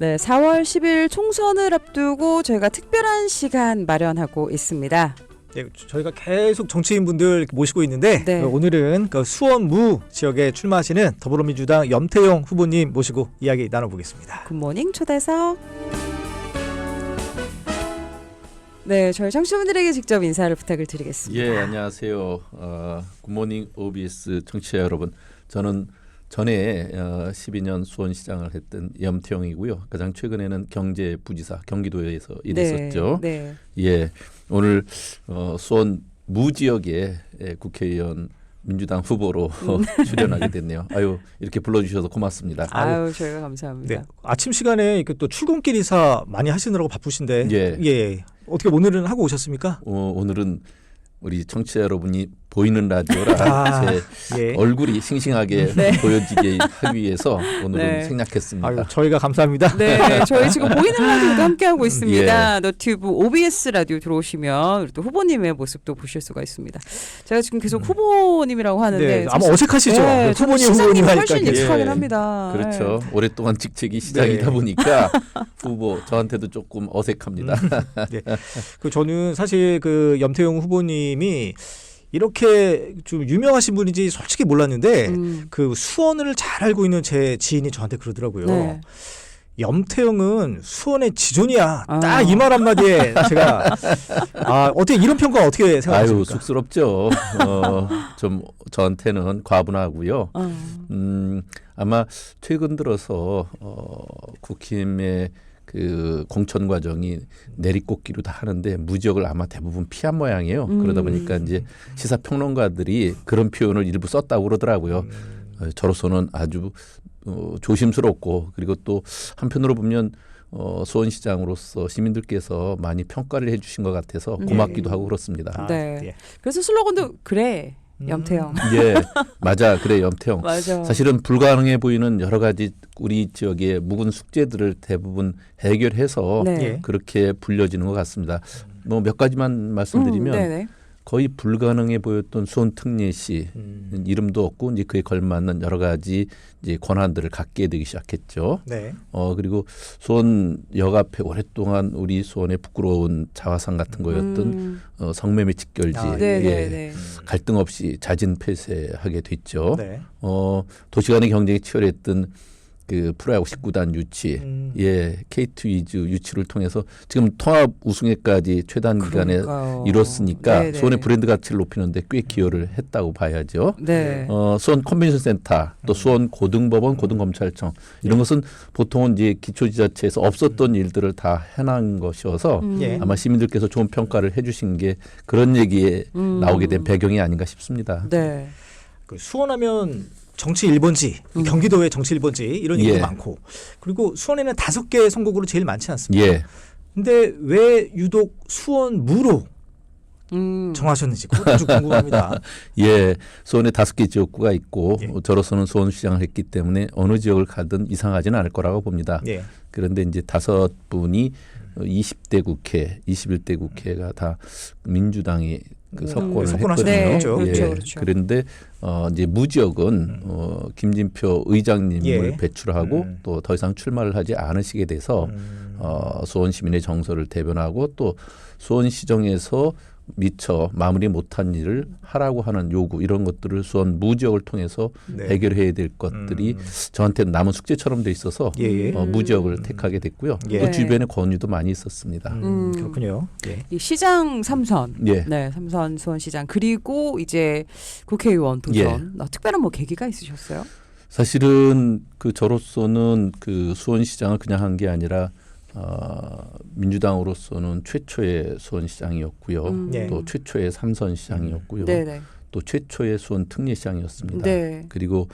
네, 4월 10일 총선을 앞두고 저희가 특별한 시간 마련하고 있습니다. 네, 저희가 계속 정치인분들 모시고 있는데 네. 어, 오늘은 그 수원무 지역에 출마하시는 더불어민주당 염태용 후보님 모시고 이야기 나눠보겠습니다. 굿모닝 초대석. 네, 저희 청취자분들에게 직접 인사를 부탁을 드리겠습니다. 예, 안녕하세요. 어, 굿모닝 OBS 청취자 여러분. 저는 전에 어, 12년 수원시장을 했던 염태영이고요. 가장 최근에는 경제부지사 경기도에서 일했었죠. 네. 예, 오늘 어, 수원 무지역의 예, 국회의원 민주당 후보로 출연하게 됐네요. 아유 이렇게 불러주셔서 고맙습니다. 아유, 저희가 감사합니다. 네, 아침 시간에 이렇게 또 출근길 이사 많이 하시느라고 바쁘신데 예. 예. 어떻게 오늘은 하고 오셨습니까? 어, 오늘은 우리 청취자 여러분이 보이는 라디오라 아, 제 예. 얼굴이 싱싱하게 네. 보여지게 하기 위해서 오늘은 네. 생략했습니다. 아유, 저희가 감사합니다. 네, 저희 지금 보이는 라디오도 함께하고 있습니다. 예. 너튜브 OBS 라디오 들어오시면 또 후보님의 모습도 보실 수가 있습니다. 제가 지금 계속 후보님이라고 하는데 네, 아마 어색하시죠? 네, 후보님 후보님 훨씬 하니까. 익숙하긴 예. 합니다. 그렇죠. 오랫동안 직책이 시작이다 네. 보니까 후보 저한테도 조금 어색합니다. 그 저는 사실 그 염태용 후보님이 이렇게 좀 유명하신 분인지 솔직히 몰랐는데 음, 그 수원을 잘 알고 있는 제 지인이 저한테 그러더라고요. 네. 염태영은 수원의 지존이야. 아. 딱이 말 한마디에 제가 아 어떻게 이런 평가 어떻게 아유 생각하십니까? 쑥스럽죠. 어, 좀 저한테는 과분하고요. 어, 음, 아마 최근 들어서 어, 국힘의 그 공천 과정이 내리꽂기로 다 하는데 무지역을 아마 대부분 피한 모양이에요. 음. 그러다 보니까 이제 시사 평론가들이 그런 표현을 일부 썼다고 그러더라고요. 어, 저로서는 아주 어, 조심스럽고 그리고 또 한편으로 보면 어, 수원시장으로서 시민들께서 많이 평가를 해주신 것 같아서 음. 고맙기도 하고 그렇습니다. 아, 네. 예. 그래서 슬로건도 그래 음. 염태영. 예, 맞아, 그래 염태영. 맞아. 사실은 불가능해 보이는 여러 가지 우리 지역의 묵은 숙제들을 대부분 해결해서 네. 예. 그렇게 불려지는 것 같습니다. 뭐 몇 가지만 말씀드리면 음. 거의 불가능해 보였던 수원 특례시 음. 이름도 없고 이제 그에 걸맞는 여러 가지 이제 권한들을 갖게 되기 시작했죠. 네. 어 그리고 수원 역 앞에 오랫동안 우리 수원의 부끄러운 자화상 같은 거였던 음, 어, 성매매 직결지 아, 네네네. 갈등 없이 자진 폐쇄하게 됐죠. 네. 어, 도시 간의 경쟁이 치열했던 그 프로야구 19단 유치, 음. 예, K2 위즈 유치를 통해서 지금 통합 우승회까지 최단 기간에. 이뤘으니까 네네. 수원의 브랜드 가치를 높이는데 꽤 기여를 했다고 봐야죠. 네. 어, 수원 컨벤션 센터, 또 수원 고등법원, 고등검찰청 이런 것은 보통은 이제 기초지자체에서 없었던 일들을 다 해난 것이어서 음. 예. 아마 시민들께서 좋은 평가를 해주신 게 그런 얘기에 음. 나오게 된 배경이 아닌가 싶습니다. 네. 그 수원하면 정치 1번지, 음. 경기도의 정치 1번지 이런 얘기도 예. 많고 그리고 수원에는 다섯 개 선거구로 제일 많지 않습니까? 예. 근데 왜 유독 수원무로 음. 정하셨는지 그것도 좀 궁금합니다. 예, 수원에 다섯 개 지역구가 있고 예. 어, 저로서는 수원시장을 했기 때문에 어느 지역을 가든 이상하지는 않을 거라고 봅니다. 예. 그런데 이제 다섯 분이 어, 20대 국회, 21대 국회가 다 민주당이 그 음. 석권을 석권하셨죠. 했거든요. 네, 그렇죠. 그렇죠, 예. 그렇죠. 그런데 어 이제 무지역은 어 김진표 의장님을 예. 배출하고 음. 또더 이상 출마를 하지 않으시게 돼서 음. 어, 수원 시민의 정서를 대변하고 또 수원 시정에서 미처 마무리 못한 일을 하라고 하는 요구 이런 것들을 수원 무지역을 통해서 네. 해결해야 될 것들이 음. 저한테 남은 숙제처럼 돼 있어서 예, 예. 어, 무지역을 택하게 됐고요. 예. 또 네. 주변에 권유도 많이 있었습니다. 음, 음. 그렇군요. 예. 이 시장 삼선. 예. 네, 삼선 수원시장 그리고 이제 국회의원 도전. 어, 특별한 뭐 계기가 있으셨어요? 사실은 그 저로서는 그 수원시장을 그냥 한 게 아니라 어, 민주당으로서는 최초의 수원 시장이었고요. 음. 예. 또 최초의 삼선 시장이었고요. 네네. 또 최초의 수원 특례 시장이었습니다. 네. 그리고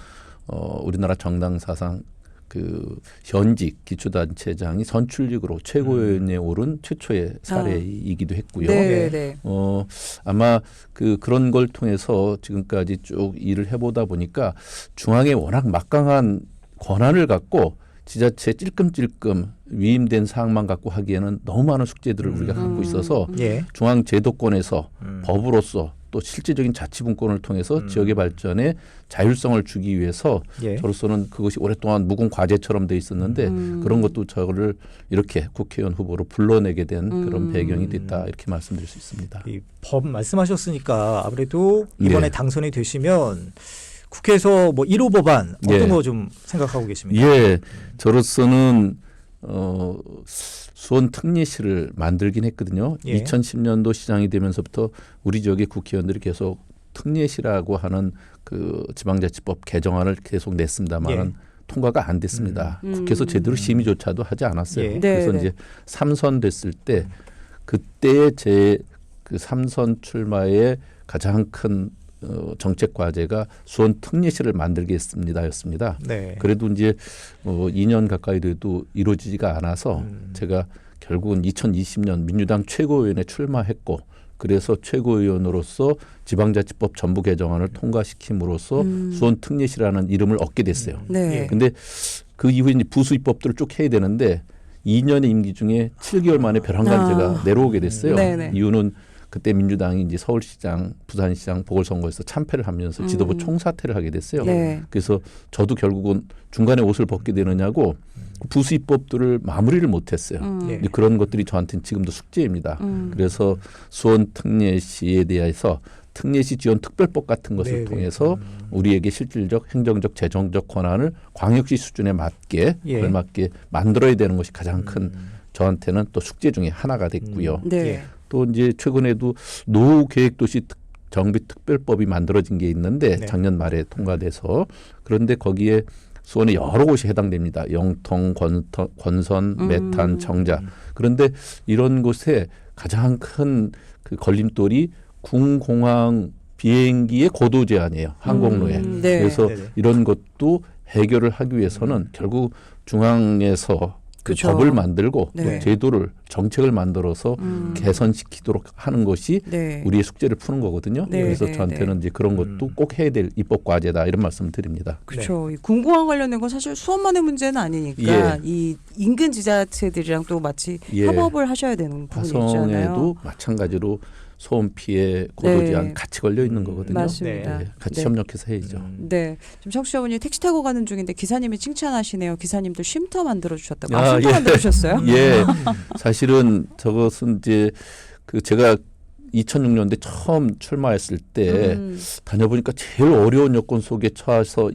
어, 우리나라 정당 사상 그 현직 기초단체장이 선출직으로 최고위원에 오른 최초의 사례이기도 했고요. 네네. 어, 아마 그 그런 걸 통해서 지금까지 쭉 일을 해보다 보니까 중앙에 워낙 막강한 권한을 갖고 지자체 찔끔찔끔 위임된 사항만 갖고 하기에는 너무 많은 숙제들을 우리가 갖고 있어서 음. 예. 중앙 제도권에서 음. 법으로서 또또 실질적인 자치분권을 통해서 음. 지역의 발전에 자율성을 주기 위해서 예. 저로서는 그것이 오랫동안 묵은 과제처럼 돼 있었는데 음. 그런 것도 저를 이렇게 국회의원 후보로 불러내게 된 음. 그런 배경이 됐다 이렇게 말씀드릴 수 있습니다. 이법 말씀하셨으니까 아무래도 이번에 예. 당선이 되시면 국회에서 뭐 1호 법안 어떤 예. 거좀 생각하고 계십니까? 예, 저로서는 어, 수원 특례시를 만들긴 했거든요. 예. 2010년도 시장이 되면서부터 우리 지역의 국회의원들이 계속 특례시라고 하는 그 지방자치법 개정안을 계속 냈습니다만은 예. 통과가 안 됐습니다. 음. 국회에서 제대로 심의조차도 하지 않았어요. 예. 그래서 네, 이제 삼선 됐을 때 그때 제 그 삼선 출마의 가장 큰 어, 정책 과제가 수원 특례시를 만들겠습니다였습니다. 네. 그래도 이제 어, 2년 가까이 돼도 이루어지지가 않아서 음. 제가 결국은 2020년 민주당 최고위원회 출마했고 그래서 최고위원으로서 지방자치법 전부 개정안을 통과시킴으로써 음. 수원 특례시라는 이름을 얻게 됐어요. 네. 예. 근데 그 이후에 이제 부수 입법들을 쭉 해야 되는데 2년의 임기 중에 7개월 만에 벼랑간제가 아. 내려오게 됐어요. 네네. 이유는 그때 민주당이 이제 서울시장, 부산시장 보궐선거에서 참패를 하면서 음. 지도부 총사퇴를 하게 됐어요. 네. 그래서 저도 결국은 중간에 옷을 벗게 되느냐고 부수 입법들을 마무리를 못했어요. 음. 예. 근데 그런 것들이 저한테는 지금도 숙제입니다. 음. 그래서 수원 특례시에 대해서 특례시 지원 특별법 같은 것을 네, 네. 통해서 음. 우리에게 실질적 행정적 재정적 권한을 광역시 수준에 맞게 예. 걸맞게 만들어야 되는 것이 가장 큰 음. 저한테는 또 숙제 중에 하나가 됐고요. 네. 예. 또 이제 최근에도 노후 계획 도시 특- 정비 특별법이 만들어진 게 있는데 네. 작년 말에 통과돼서 그런데 거기에 수원에 여러 곳이 해당됩니다. 영통, 권터, 권선, 음. 메탄, 정자. 그런데 이런 곳에 가장 큰 그 걸림돌이 군공항 비행기의 고도 제한이에요. 항공로에. 음, 네. 그래서 네네. 이런 것도 해결을 하기 위해서는 결국 중앙에서 그 그쵸. 법을 만들고 네. 제도를 정책을 만들어서 음. 개선시키도록 하는 것이 네. 우리의 숙제를 푸는 거거든요. 네, 그래서 네, 저한테는 이제 그런 것도 음. 꼭 해야 될 입법 과제다 이런 말씀 드립니다. 그렇죠. 이 군공항 관련된 건 사실 수원만의 문제는 아니니까 예. 이 인근 지자체들이랑 또 마치 예. 협업을 하셔야 되는 부분이 있잖아요. 화성에도 마찬가지로 소음 피해 고도 네. 제한 같이 걸려 있는 거거든요. 맞습니다. 네, 같이 네. 협력해서 해야죠. 음. 네, 지금 청취자분이 택시 타고 가는 중인데 기사님이 칭찬하시네요. 기사님들 쉼터 만들어 주셨다고. 아, 아, 쉼터 예. 만들어 주셨어요? 예, 사실은 저것은 이제 그 제가 2006년대 처음 출마했을 때 음, 다녀보니까 제일 어려운 여건 속에 처해서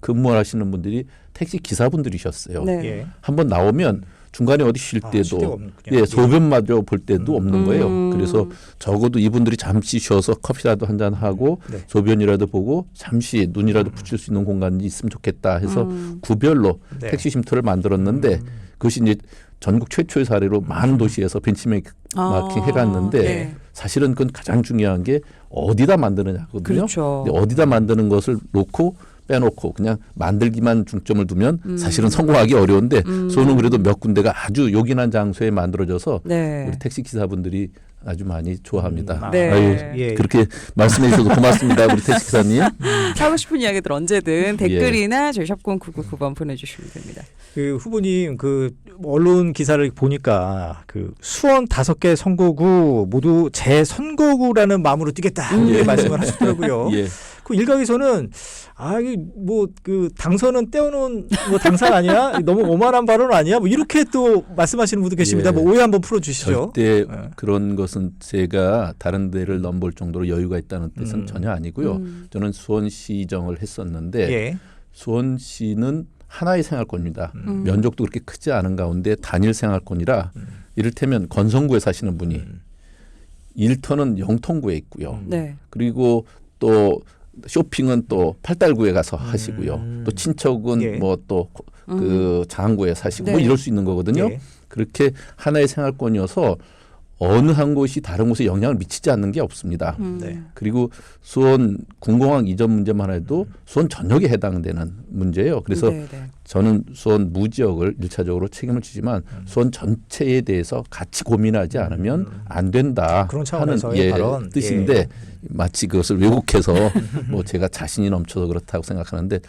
근무하시는 분들이 택시 기사분들이셨어요. 네. 예. 한번 나오면 중간에 어디 쉴 아, 때도. 예. 예 소변마저 볼 때도 음. 없는 거예요. 음. 그래서 적어도 이분들이 잠시 쉬어서 커피라도 한 잔 하고 네. 소변이라도 보고 잠시 눈이라도 붙일 수 있는 공간이 있으면 좋겠다 해서 음, 구별로 네. 택시 쉼터를 만들었는데 그것이 이제 전국 최초의 사례로 많은 도시에서 벤치마킹 아, 해갔는데 네. 사실은 그건 가장 중요한 게 어디다 만드느냐거든요. 그렇죠. 어디다 만드는 것을 놓고 빼놓고 그냥 만들기만 중점을 두면 음. 사실은 성공하기 어려운데 음. 소는 그래도 몇 군데가 아주 요긴한 장소에 만들어져서 네. 우리 택시 기사분들이 아주 많이 좋아합니다. 음. 네. 아유, 예. 그렇게 말씀해 주셔서 고맙습니다, 우리 택시 기사님. 하고 싶은 이야기들 예. 언제든 댓글이나 저희 샵0 9 9 9번 보내주시면 됩니다. 그 후보님 그 언론 기사를 보니까 그 수원 다섯 개 선거구 모두 제 선거구라는 마음으로 뛰겠다 음. 이렇게 말씀을 하셨더라고요. 예. 그 일각에서는 아 이게 뭐 그 당선은 떼어놓은 뭐 당선 아니야? 너무 오만한 발언 아니야? 뭐 이렇게 또 말씀하시는 분도 계십니다. 예. 뭐 오해 한번 풀어주시죠. 절대 네. 그런 것은 제가 다른 데를 넘볼 정도로 여유가 있다는 뜻은 음. 전혀 아니고요. 음. 저는 수원시정을 했었는데 예. 수원시는 하나의 생활권입니다. 음. 면적도 그렇게 크지 않은 가운데 단일 생활권이라 음. 이를테면 건성구에 사시는 분이 음. 일터는 영통구에 있고요. 음. 네. 그리고 또 쇼핑은 또 팔달구에 가서 하시고요. 음. 또 친척은 예. 뭐또 음. 그 장안구에 사시고 뭐 네. 이럴 수 있는 거거든요. 예. 그렇게 하나의 생활권이어서 어느 한 곳이 다른 곳에 영향을 미치지 않는 게 없습니다. 음. 네. 그리고 수원 군공항 이전 문제만 해도 수원 전역에 해당되는 문제예요. 그래서 네, 네. 저는 수원 무지역을 일차적으로 책임을 지지만 음. 수원 전체에 대해서 같이 고민하지 않으면 안 된다 그런 하는 차원에서의 예, 발언. 뜻인데 예. 마치 그것을 왜곡해서 뭐 제가 자신이 넘쳐서 그렇다고 생각하는데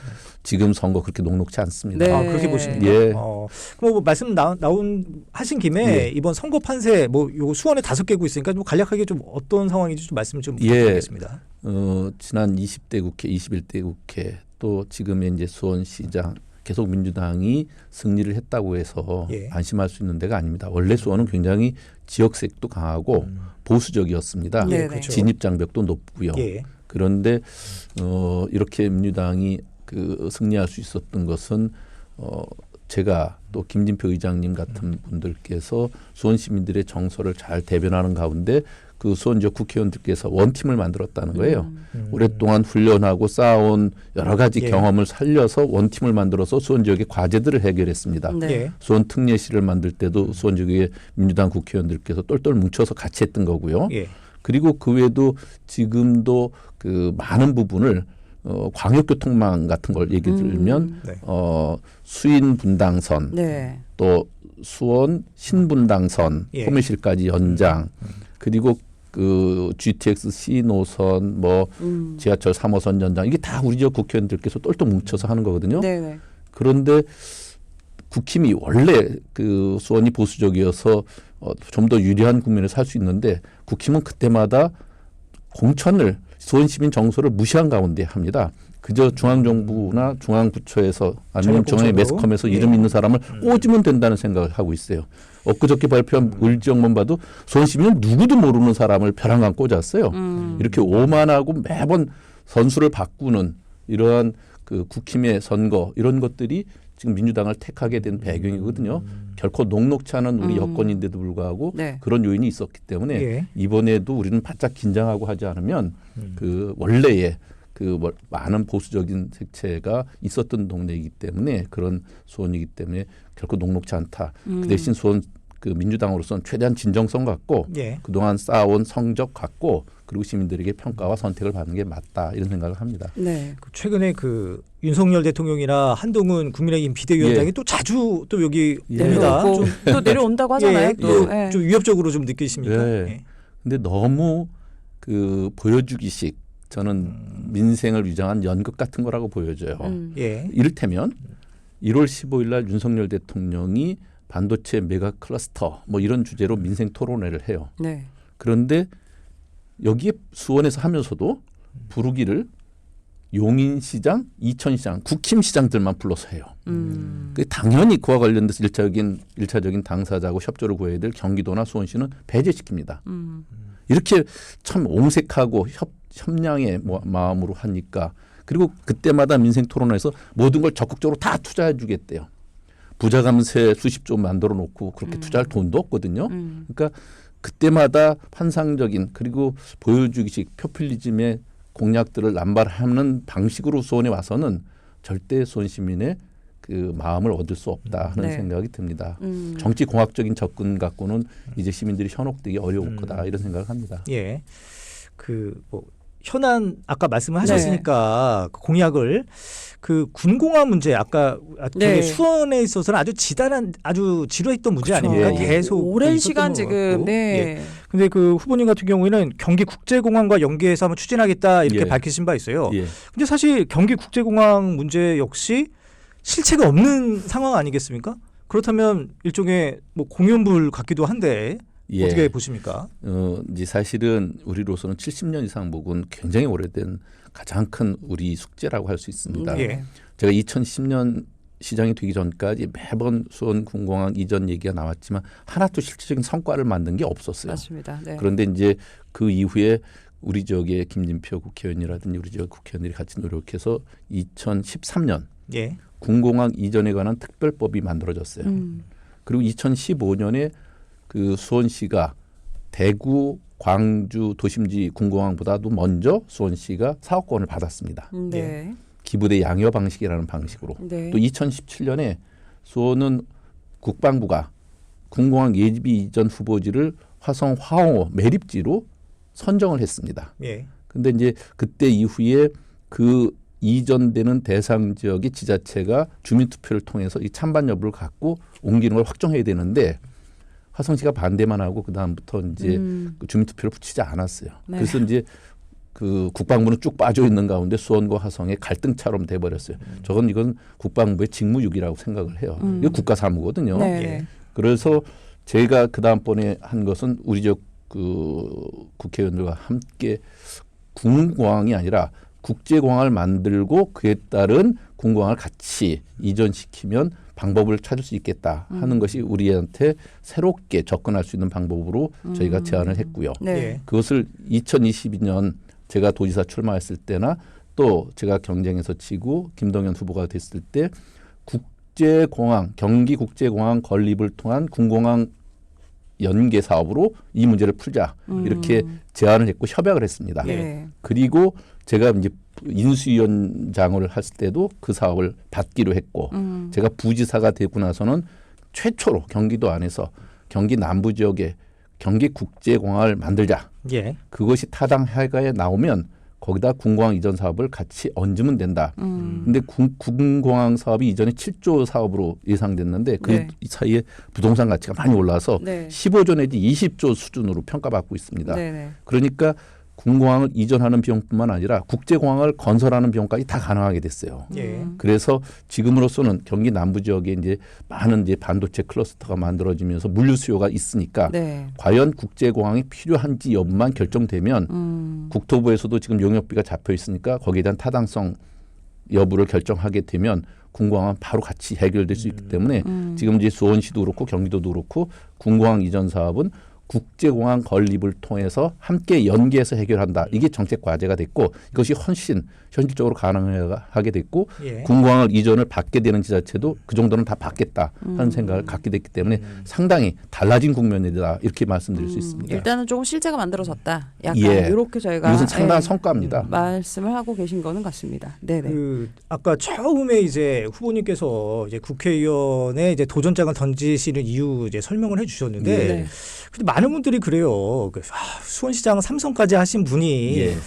지금 선거 그렇게 녹록지 않습니다. 네. 아, 그렇게 보십니까? 예. 어, 그럼 뭐 말씀 나, 나온 하신 김에 예. 이번 선거 판세 뭐 요거 수원에 다섯 개고 있으니까 좀 간략하게 좀 어떤 상황인지 좀 말씀 좀 예. 부탁드리겠습니다. 어, 지난 20대 국회, 21대 국회 또 지금의 이제 수원시장 계속 민주당이 승리를 했다고 해서 예. 안심할 수 있는 데가 아닙니다. 원래 수원은 굉장히 지역색도 강하고 음. 보수적이었습니다. 네, 예, 네. 그렇죠. 진입 장벽도 높고요. 예. 그런데 어, 이렇게 민주당이 그 승리할 수 있었던 것은 어, 제가 또 김진표 의장님 같은 분들께서 수원 시민들의 정서를 잘 대변하는 가운데 그 수원 지역 국회의원들께서 원팀을 만들었다는 거예요. 음. 오랫동안 훈련하고 쌓아온 여러 가지 예. 경험을 살려서 원팀을 만들어서 수원 지역의 과제들을 해결했습니다. 네. 예. 수원 특례시를 만들 때도 수원 지역의 민주당 국회의원들께서 똘똘 뭉쳐서 같이 했던 거고요. 예. 그리고 그 외에도 지금도 그 많은 부분을 어, 광역교통망 같은 걸 얘기 들면 음. 네. 어, 수인 분당선 네. 또 수원 신분당선 예. 호미실까지 연장 그리고 그 GTX C 노선 뭐 음. 지하철 3호선 연장 이게 다 우리 지역 국회의원들께서 똘똘 뭉쳐서 하는 거거든요. 네, 네. 그런데 국힘이 원래 그 수원이 보수적이어서 어, 좀 더 유리한 국면에서 살 수 있는데 국힘은 그때마다 공천을 수원 시민 정서를 무시한 가운데 합니다. 그저 중앙 정부나 중앙 부처에서 아니면 공천으로? 매스컴에서 예. 이름 있는 사람을 꽂으면 된다는 생각을 하고 있어요. 엊그저께 발표한 을지역만 봐도 수원 시민은 누구도 모르는 사람을 벼랑간 꽂았어요. 음. 이렇게 오만하고 매번 선수를 바꾸는 이러한 그 국힘의 선거 이런 것들이 지금 민주당을 택하게 된 배경이거든요. 결코 녹록치 않은 우리 음. 여건인데도 불구하고 네. 그런 요인이 있었기 때문에 예. 이번에도 우리는 바짝 긴장하고 하지 않으면 음. 그 원래의 그뭐 많은 보수적인 색채가 있었던 동네이기 때문에 그런 수원이기 때문에 결코 녹록치 않다. 음. 그 대신 수원 그 민주당으로서는 최대한 진정성 갖고 예. 그동안 쌓아온 성적 갖고 그리고 시민들에게 평가와 선택을 받는 게 맞다 이런 생각을 합니다. 네. 그 최근에 그 윤석열 대통령이나 한동훈 국민의힘 비대위원장이 예. 또 자주 또 여기 예. 옵니다. 좀, 또 내려온다고 하잖아요. 예, 또. 또 예. 좀 위협적으로 좀 느끼십니까? 예. 예. 근데 너무 그 보여주기식 저는 민생을 위장한 연극 같은 거라고 보여져요. 음. 예. 이를테면 1월 15일 날 윤석열 대통령이 반도체 메가 클러스터 뭐 이런 주제로 민생 토론회를 해요. 네. 그런데 여기에 수원에서 하면서도 부르기를 용인시장, 이천시장, 국힘시장들만 불러서 해요. 음. 그 당연히 그와 관련돼서 일차적인 일차적인 당사자고 협조를 구해야 될 경기도나 수원시는 배제시킵니다. 음. 이렇게 참 옹색하고 협, 협량의 뭐- 마음으로 하니까 그리고 그때마다 민생 토론에서 모든 걸 적극적으로 다 투자해 주겠대요. 부자 감세 수십 조 만들어 놓고 그렇게 음. 투자할 돈도 없거든요. 음. 그러니까 그때마다 환상적인 그리고 보여주기식 표퓰리즘의 공약들을 남발하는 방식으로 수원에 와서는 절대 수원 시민의 그 마음을 얻을 수 없다 하는 네. 생각이 듭니다. 음. 정치 공학적인 접근 갖고는 이제 시민들이 현혹되기 어려울 음. 거다 이런 생각을 합니다. 예. 그뭐 현안 아까 말씀을 하셨으니까 그 공약을 그 군공화 문제 아까 아, 네. 수원에 있어서는 아주 지단한 아주 지루했던 문제 그렇죠. 아닙니까? 예, 예. 계속 오랜 시간 것 지금 같고. 예. 네. 근데 그 후보님 같은 경우에는 경기 국제공항과 연계해서 한번 추진하겠다 이렇게 예. 밝히신 바 있어요. 예. 근데 사실 경기 국제공항 문제 역시 실체가 없는 상황 아니겠습니까? 그렇다면 일종의 뭐 공연불 같기도 한데 예. 어떻게 보십니까? 어, 이제 사실은 우리로서는 70년 이상 묵은 굉장히 오래된 가장 큰 우리 숙제라고 할 수 있습니다. 네. 예. 제가 2010년 시장이 되기 전까지 매번 수원 군공항 이전 얘기가 나왔지만 하나도 실질적인 성과를 만든 게 없었어요. 맞습니다. 네. 그런데 이제 그 이후에 우리 지역의 김진표 국회의원이라든지 우리 지역 국회의원들이 같이 노력해서 2013년 예. 군공항 이전에 관한 특별법이 만들어졌어요. 음. 그리고 2015년에 그 수원시가 대구, 광주 도심지 군공항보다도 먼저 수원시가 사업권을 받았습니다. 네. 기부대 양여 방식이라는 방식으로. 네. 또 2017년에 수원은 국방부가 군공항 예비 이전 후보지를 화성 화홍호 매립지로 선정을 했습니다. 예. 근데 이제 그때 이후에 그 이전되는 대상 지역의 지자체가 주민투표를 통해서 이 찬반 여부를 갖고 옮기는 걸 확정해야 되는데 화성시가 반대만 하고 그 다음부터 이제 음. 그 주민투표를 붙이지 않았어요. 네. 그래서 이제 그 국방부는 쭉 빠져 있는 가운데 수원과 화성의 갈등처럼 돼 버렸어요. 저건 이건 국방부의 직무유기라고 생각을 해요. 음. 이거 국가 사무거든요. 네. 예. 그래서 제가 그 다음번에 한 것은 우리 저그 국회의원들과 함께 군공항이 아니라 국제공항을 만들고 그에 따른 군공항을 같이 이전시키면 방법을 찾을 수 있겠다 하는 음. 것이 우리한테 새롭게 접근할 수 있는 방법으로 저희가 음. 제안을 했고요. 네. 예. 그것을 2022년 제가 도지사 출마했을 때나 또 제가 경쟁에서 지고 김동연 후보가 됐을 때 국제공항 경기 국제공항 건립을 통한 군공항 연계 사업으로 이 문제를 풀자 이렇게 음. 제안을 했고 협약을 했습니다. 네. 그리고 제가 이제 인수위원장을 했을 때도 그 사업을 받기로 했고 음. 제가 부지사가 되고 나서는 최초로 경기도 안에서 경기 남부 지역에 경기 국제 공항을 만들자. 예. 그것이 타당 해가에 나오면 거기다 군공항 이전 사업을 같이 얹으면 된다. 음. 근데 군, 군공항 사업이 이전에 7조 사업으로 예상됐는데 그 네. 사이에 부동산 가치가 많이 올라서 네. 15조 내지 20조 수준으로 평가받고 있습니다. 네네. 그러니까 군공항을 이전하는 비용뿐만 아니라 국제공항을 건설하는 비용까지 다 가능하게 됐어요. 예. 음. 그래서 지금으로서는 경기 남부 지역에 이제 많은 이제 반도체 클러스터가 만들어지면서 물류 수요가 있으니까 네. 과연 국제공항이 필요한지 여부만 결정되면 음. 국토부에서도 지금 용역비가 잡혀 있으니까 거기에 대한 타당성 여부를 결정하게 되면 군공항은 바로 같이 해결될 수 있기 때문에 음. 지금 이제 수원시도 그렇고 경기도도 그렇고 군공항 이전 사업은 국제공항 건립을 통해서 함께 연계해서 해결한다. 이게 정책 과제가 됐고 이것이 훨씬 현실적으로 가능하게 됐고 예. 군공항을 이전을 받게 되는 지자체도 그 정도는 다 받겠다 하는 음. 생각을 갖게 됐기 때문에 상당히 달라진 국면이다 이렇게 말씀드릴 수 음. 있습니다. 일단은 조금 실제가 만들어졌다. 약간 예. 이렇게 저희가 이것은 상당한 예, 성과입니다. 말씀을 하고 계신 거는 같습니다. 네네. 그 아까 처음에 이제 후보님께서 이제 국회의원의 이제 도전장을 던지시는 이유 이제 설명을 해주셨는데, 예. 네. 근데 많은 분들이 그래요. 그, 아, 수원시장 삼성까지 하신 분이 예.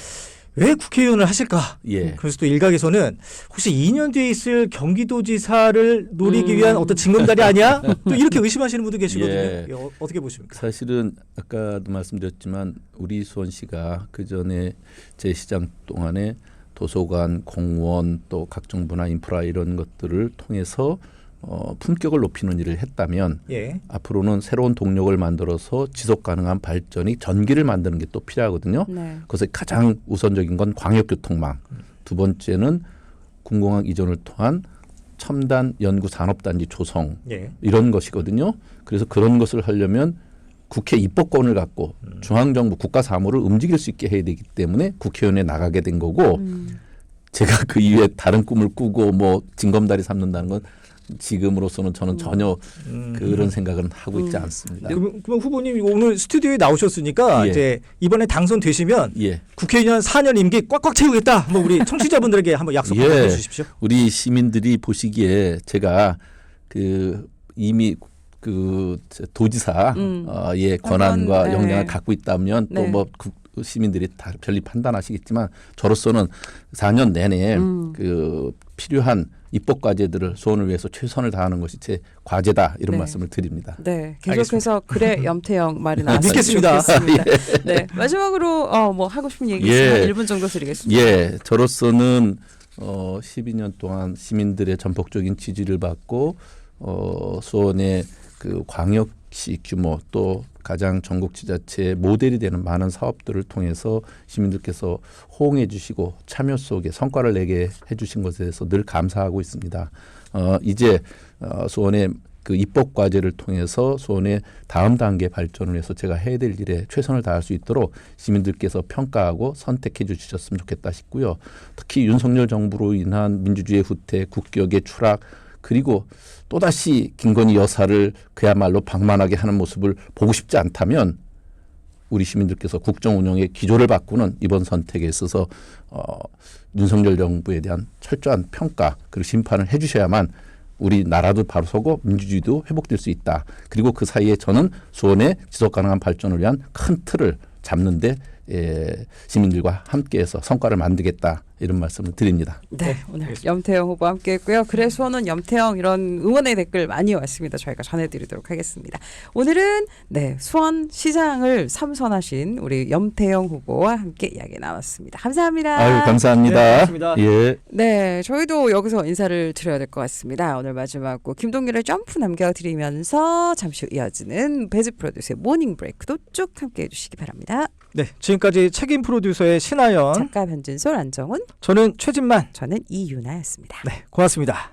왜 국회의원을 하실까? 예. 그래서 또 일각에서는 혹시 2년 뒤에 있을 경기도지사를 노리기 음. 위한 어떤 징검다리 아니야? 또 이렇게 의심하시는 분도 계시거든요. 예. 예, 어, 어떻게 보십니까? 사실은 아까도 말씀드렸지만 우리 수원시가 그 전에 제 시장 동안에 도서관, 공원 또 각종 문화 인프라 이런 것들을 통해서 어, 품격을 높이는 일을 했다면 예. 앞으로는 새로운 동력을 만들어서 지속 가능한 발전이 전기를 만드는 게 또 필요하거든요. 네. 그것에 가장 우선적인 건 광역교통망. 두 번째는 군공항 이전을 통한 첨단 연구 산업단지 조성 예. 이런 것이거든요. 그래서 그런 것을 하려면 국회 입법권을 갖고 중앙정부 국가 사무를 움직일 수 있게 해야 되기 때문에 국회의원에 나가게 된 거고 음. 제가 그 이후에 다른 꿈을 꾸고 뭐 징검다리 삼는다는 건 지금으로서는 저는 전혀 음. 그런 생각은 하고 있지 음. 않습니다. 그럼, 그럼 후보님 오늘 스튜디오에 나오셨으니까 예. 이제 이번에 당선되시면 예. 국회의원 4년 임기 꽉꽉 채우겠다. 뭐 우리 청취자분들에게 한번 약속 한번 예. 해주십시오. 우리 시민들이 보시기에 제가 그 이미 그 도지사 음. 어, 의 권한과 한번, 네. 역량을 갖고 있다면 네. 또뭐 시민들이 다 별리 판단하시겠지만 저로서는 4년 내내 음. 그 필요한 입법 과제들을 수원을 위해서 최선을 다하는 것이 제 과제다 이런 네. 말씀을 드립니다. 네, 계속해서 그래 염태영 말이 나왔으면 믿겠습니다. 좋겠습니다. 네, 마지막으로 어, 뭐 하고 싶은 얘기 있으면 예. 한 1분 정도 드리겠습니다. 예, 저로서는 어 12년 동안 시민들의 전폭적인 지지를 받고 어 수원의 그 광역시 규모 또 가장 전국 지자체의 모델이 되는 많은 사업들을 통해서 시민들께서 호응해 주시고 참여 속에 성과를 내게 해 주신 것에 대해서 늘 감사하고 있습니다. 어 이제 어 수원의 그 입법 과제를 통해서 수원의 다음 단계 발전을 위해서 제가 해야 될 일에 최선을 다할 수 있도록 시민들께서 평가하고 선택해 주셨으면 좋겠다 싶고요. 특히 윤석열 정부로 인한 민주주의 후퇴, 국격의 추락 그리고 또다시 김건희 여사를 그야말로 방만하게 하는 모습을 보고 싶지 않다면 우리 시민들께서 국정 운영의 기조를 바꾸는 이번 선택에 있어서 어, 윤석열 정부에 대한 철저한 평가 그리고 심판을 해주셔야만 우리 나라도 바로 서고 민주주의도 회복될 수 있다. 그리고 그 사이에 저는 수원의 지속 가능한 발전을 위한 큰 틀을 잡는데 예, 시민들과 함께해서 성과를 만들겠다 이런 말씀을 드립니다. 네, 오늘 염태영 후보 함께했고요. 그래 수원은 염태영 이런 응원의 댓글 많이 왔습니다. 저희가 전해드리도록 하겠습니다. 오늘은 네 수원 시장을 삼선하신 우리 염태영 후보와 함께 이야기 나눴습니다. 감사합니다. 아유 감사합니다. 네. 예. 네, 저희도 여기서 인사를 드려야 될 것 같습니다. 오늘 마지막 곡 김동률의 점프 남겨드리면서 잠시 후 이어지는 배즈 프로듀스의 모닝 브레이크도 쭉 함께 해 주시기 바랍니다. 네, 지금까지 책임 프로듀서의 신하연, 작가 변진솔 안정훈, 저는 최진만. 저는 이유나였습니다. 네, 고맙습니다.